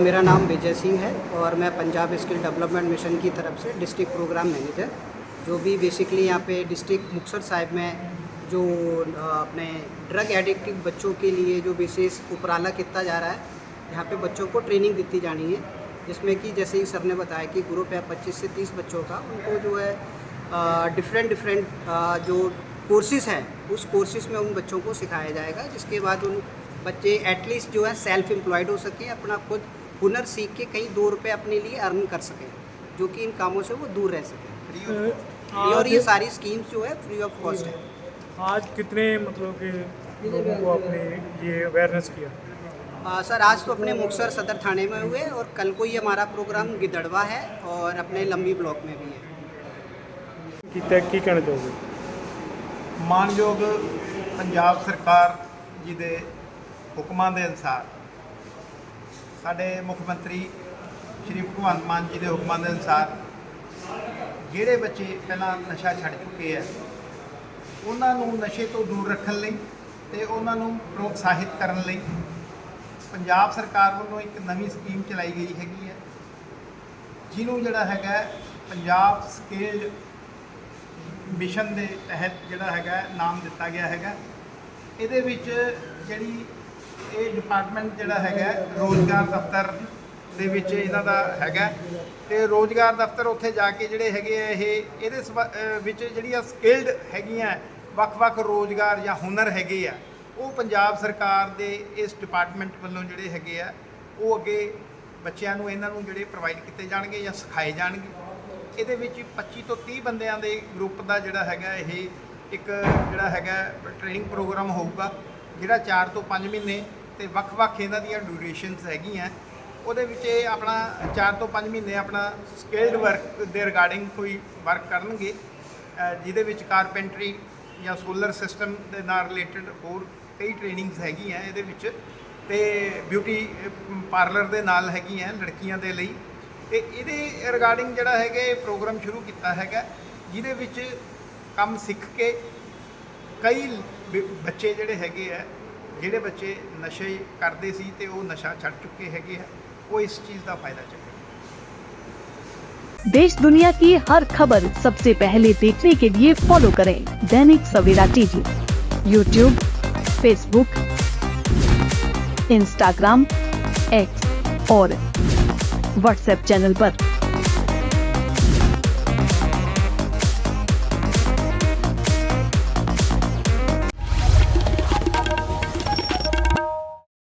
मेरा नाम विजय सिंह है और मैं पंजाब स्किल डेवलपमेंट मिशन की तरफ़ से डिस्ट्रिक्ट प्रोग्राम मैनेजर, जो भी बेसिकली यहाँ पे डिस्ट्रिक्ट मुक्सर साहिब में जो अपने ड्रग एडिक्टिव बच्चों के लिए जो विशेष उपराला किया जा रहा है, यहाँ पे बच्चों को ट्रेनिंग दी जानी है, जिसमें कि जैसे ही सर ने बताया कि ग्रुप है पच्चीस से तीस बच्चों का, उनको जो है डिफरेंट डिफरेंट जो कोर्सेज हैं, उस कोर्सेज में उन बच्चों को सिखाया जाएगा, जिसके बाद उन बच्चे एटलीस्ट जो है सेल्फ एम्प्लॉयड हो सके, अपना खुद हुनर सीख के कहीं दो रुपये अपने लिए अर्न कर सकें जो कि इन कामों से वो दूर रह सकें और ये सारी स्कीम्स जो है फ्री ऑफ कॉस्ट है आज कितने मतलब कि लोगों को आपने ये अवेयरनेस किया आ, सर आज तो अपने मुक्तसर सदर थाने में हुए और कल को ही हमारा प्रोग्राम गिदड़वा है और अपने लंबी ब्लॉक में भी है ਕੀਤਾ ਕੀ ਕਹਿਣਾ ਚਾਹੋਗੇ ਮਾਨਯੋਗ ਪੰਜਾਬ ਸਰਕਾਰ ਜੀ ਦੇ ਹੁਕਮਾਂ ਦੇ ਅਨੁਸਾਰ ਸਾਡੇ ਮੁੱਖ ਮੰਤਰੀ ਸ਼੍ਰੀ ਭਗਵੰਤ ਮਾਨ ਜੀ ਦੇ ਹੁਕਮਾਂ ਦੇ ਅਨੁਸਾਰ ਜਿਹੜੇ ਬੱਚੇ ਪਹਿਲਾਂ ਨਸ਼ਾ ਛੱਡ ਚੁੱਕੇ ਆ, ਉਹਨਾਂ ਨੂੰ ਨਸ਼ੇ ਤੋਂ ਦੂਰ ਰੱਖਣ ਲਈ ਤੇ ਉਹਨਾਂ ਨੂੰ ਪ੍ਰੋਤਸਾਹਿਤ ਕਰਨ ਲਈ ਪੰਜਾਬ ਸਰਕਾਰ ਵੱਲੋਂ ਇੱਕ ਨਵੀਂ ਸਕੀਮ ਚਲਾਈ ਗਈ ਹੈਗੀ ਹੈ। ਜਿਹਨੂੰ ਜਿਹੜਾ ਹੈਗਾ ਪੰਜਾਬ ਸਕਿੱਲਡ ਮਿਸ਼ਨ ਦੇ ਤਹਿਤ ਜਿਹੜਾ ਹੈਗਾ ਨਾਮ ਦਿੱਤਾ ਗਿਆ ਹੈਗਾ। ਇਹਦੇ ਵਿੱਚ ਜਿਹੜੀ ਇਹ ਡਿਪਾਰਟਮੈਂਟ ਜਿਹੜਾ ਹੈਗਾ ਰੋਜ਼ਗਾਰ ਦਫ਼ਤਰ ਦੇ ਵਿੱਚ ਇਹਨਾਂ ਦਾ ਹੈਗਾ ਤੇ ਰੋਜ਼ਗਾਰ ਦਫ਼ਤਰ ਉੱਥੇ ਜਾ ਕੇ ਜਿਹੜੇ ਹੈਗੇ ਆ, ਇਹ ਇਹਦੇ ਸਬੰ- ਵਿੱਚ ਜਿਹੜੀਆਂ ਸਕਿਲਡ ਹੈਗੀਆਂ ਵੱਖ-ਵੱਖ ਰੋਜ਼ਗਾਰ ਜਾਂ ਹੁਨਰ ਹੈਗੇ ਆ, ਉਹ ਪੰਜਾਬ ਸਰਕਾਰ ਦੇ ਇਸ ਡਿਪਾਰਟਮੈਂਟ ਵੱਲੋਂ ਜਿਹੜੇ ਹੈਗੇ ਆ, ਉਹ ਅੱਗੇ ਬੱਚਿਆਂ ਨੂੰ ਇਹਨਾਂ ਨੂੰ ਜਿਹੜੇ ਪ੍ਰੋਵਾਈਡ ਕੀਤੇ ਜਾਣਗੇ ਜਾਂ ਸਿਖਾਏ ਜਾਣਗੇ। ਇਹਦੇ ਵਿੱਚ 25 ਤੋਂ 30 ਬੰਦਿਆਂ ਦੇ ਗਰੁੱਪ ਦਾ ਜਿਹੜਾ ਹੈਗਾ, ਇਹ ਇੱਕ ਜਿਹੜਾ ਹੈਗਾ ਟ੍ਰੇਨਿੰਗ ਪ੍ਰੋਗਰਾਮ ਹੋਊਗਾ। ਜਿਹੜਾ 4 ਤੋਂ 5 ਮਹੀਨੇ ਤੇ ਵੱਖ-ਵੱਖ ਇਹਨਾਂ ਦੀਆਂ ਡਿਊਰੇਸ਼ਨਸ ਹੈਗੀਆਂ। ਉਹਦੇ ਵਿੱਚ ਇਹ ਆਪਣਾ 4 ਤੋਂ 5 ਮਹੀਨੇ ਆਪਣਾ ਸਕਿਲਡ ਵਰਕ ਦੇ ਰਿਗਾਰਡਿੰਗ ਕੋਈ ਵਰਕ ਕਰਨਗੇ ਜਿਹਦੇ ਵਿੱਚ ਕਾਰਪੈਂਟਰੀ ਜਾਂ ਸੋਲਰ ਸਿਸਟਮ ਦੇ ਨਾਲ ਰਿਲੇਟਡ ਹੋਰ ਕਈ ਟ੍ਰੇਨਿੰਗਸ ਹੈਗੀਆਂ ਇਹਦੇ ਵਿੱਚ ਤੇ ਬਿਊਟੀ ਪਾਰਲਰ ਦੇ ਨਾਲ ਹੈਗੀਆਂ ਲੜਕੀਆਂ ਦੇ ਲਈ। ਤੇ ਇਹਦੇ ਰਿਗਾਰਡਿੰਗ ਜਿਹੜਾ ਹੈਗਾ ਇਹ ਪ੍ਰੋਗਰਾਮ ਸ਼ੁਰੂ ਕੀਤਾ ਹੈਗਾ, ਜਿਹਦੇ ਵਿੱਚ ਕੰਮ ਸਿੱਖ ਕੇ ਕਈ ਬ- ਬੱਚੇ ਜਿਹੜੇ ਹੈਗੇ ਆ ਜਿਹੜੇ ਬੱਚੇ ਨਸ਼ੇ ਕਰਦੇ ਸੀ ਤੇ ਉਹ ਨਸ਼ਾ ਛੱਡ ਚੁੱਕੇ ਹੈਗੇ ਆ ਉਹ ਇਸ ਚੀਜ਼ ਦਾ ਫਾਇਦਾ ਚੱਕਣ देश दुनिया की हर खबर सबसे पहले देखने के लिए फॉलो करें Dainik Savera TV YouTube Facebook Instagram X और व्हाट्सएप चैनल पर।